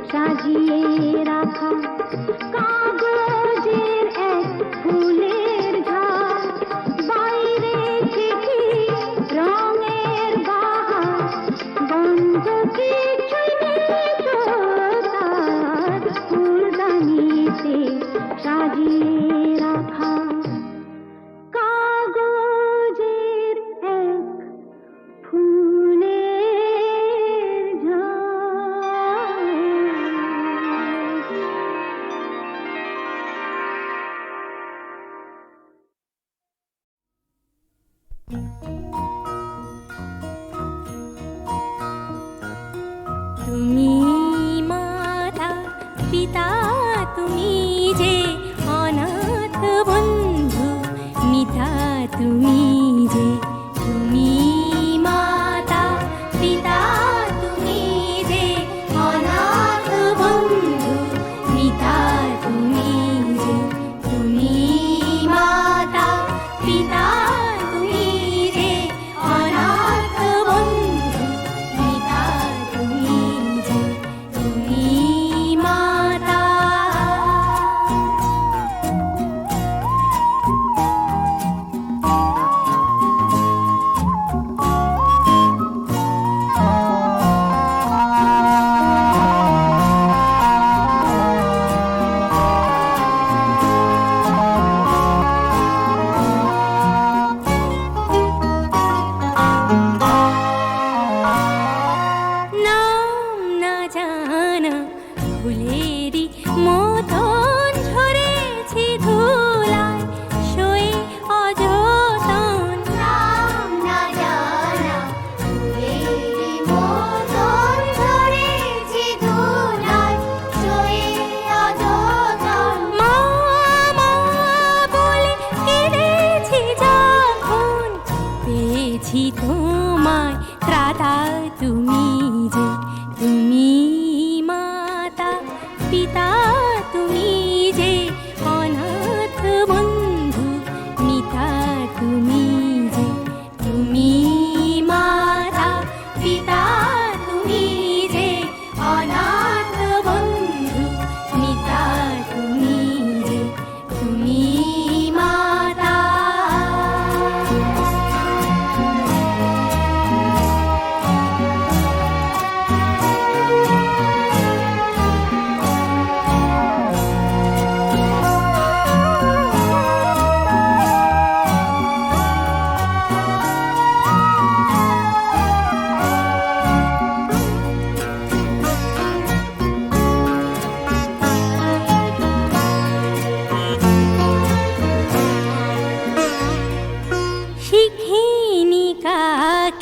साजिए राखा। का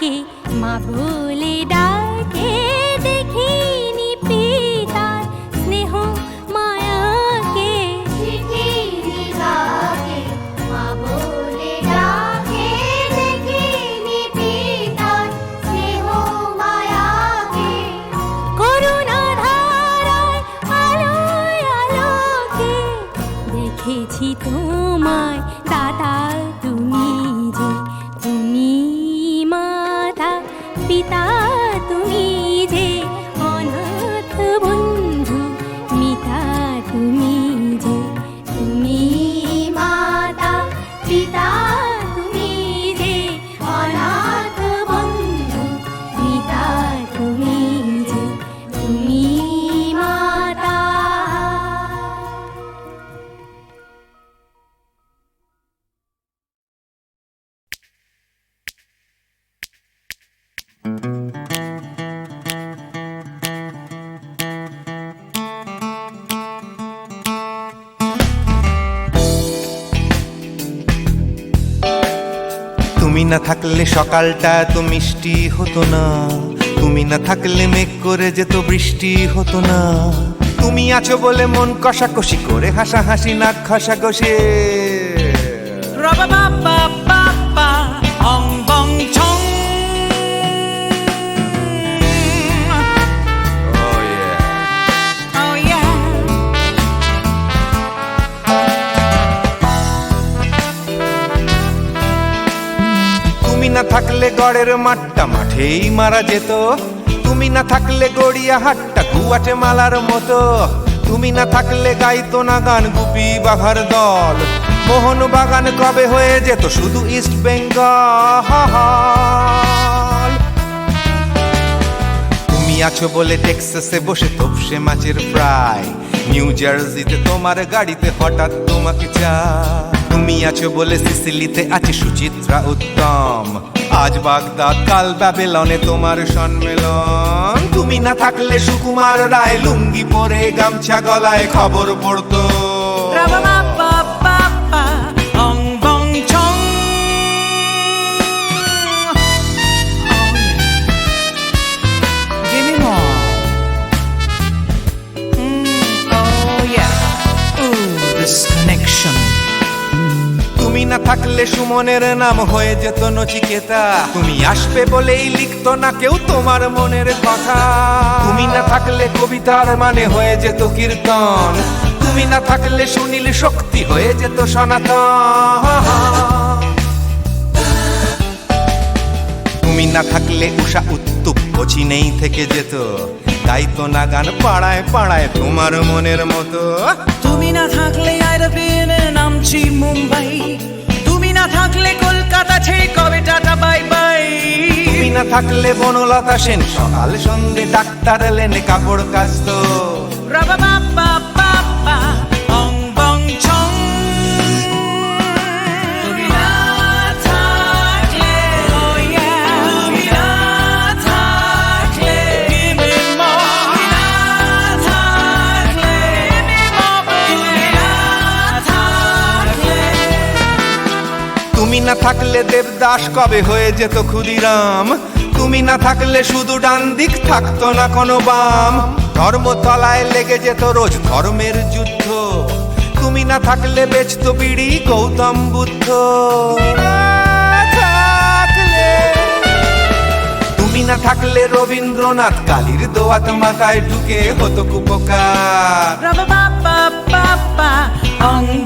के माँ भूले না থাকলে সকালটা এত মিষ্টি হতো না। তুমি না থাকলে মেঘ করে যেত বৃষ্টি হতো না। তুমি আছো বলে মন কষাকষি করে হাসাহাসি নাক ঘষাঘষে। Ra-ba-ba-ba-ba-ba, ong না থাকলে গড়ের মাঠটা মাঠেই মারা যেত। তুমি না থাকলে গড়িয়া হাটটা গুয়াটে মালার মতো। তুমি না থাকলে গাইতো না গান গুপি বাঘার দল। মোহন বাগান কবে হয়ে যেত শুধু ইস্ট বেঙ্গল? তুমি আছো বলে টেক্সাসে বসে তপসে মাছের ফ্রাই। নিউ জার্সিতে তোমার গাড়িতে হঠাৎ তোমাকে চা তুমি আছো বলে সিসিলিতে আছে সুচিত্রা উত্তম। আজ বাগদাদ, কাল ব্যাবেলনে তোমার সম্মেলন। তুমি না থাকলে সুকুমার রায় লুঙ্গি পরে গামছা গলায় খবর পড়তো। থাকলে সুমনের নাম হয়ে যেত নচিকেতা। তুমি আসবে বলেই লিখতো না কেউ তোমার মনের কথা। তুমি না থাকলে কবিতার মানে হয়ে যেত কীর্তন। তুমি না থাকলে সুনীল শক্তি হয়ে যেত সনাতন। তুমি না থাকলে উষা উত্তুপ নেই থেকে যেত। গাইতো না গান পাড়ায় পাড়ায় তোমার মনের মতো। তুমি না থাকলে আইরবিনে নামছি মুম্বাই। থাকলে কলকাতা ছেড়ে কবে টাটা বাই বাই তুমি না থাকলে বনলতা সেন সকাল সন্ধে ডাক্তার এলেন কাপড় কাস্ত রাবা তুমি না থাকলে দেবদাস কবে হয়ে যেত ক্ষুদিরাম? তুমি না থাকলে শুধু ডান দিক থাকতো না কোনো বাম। ধর্মতলায় লেগে যেত রোজ ধর্মের যুদ্ধ। তুমি না থাকলে বেচত বিড়ি গৌতম বুদ্ধ। তুমি না থাকলে রবীন্দ্রনাথ কালীর দোয়াত মাথায় ঢুকে হতো কুপকার।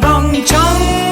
ba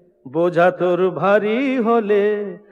বোঝা তোর ভারী হলে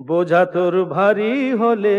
বোঝা তোর ভারী হলে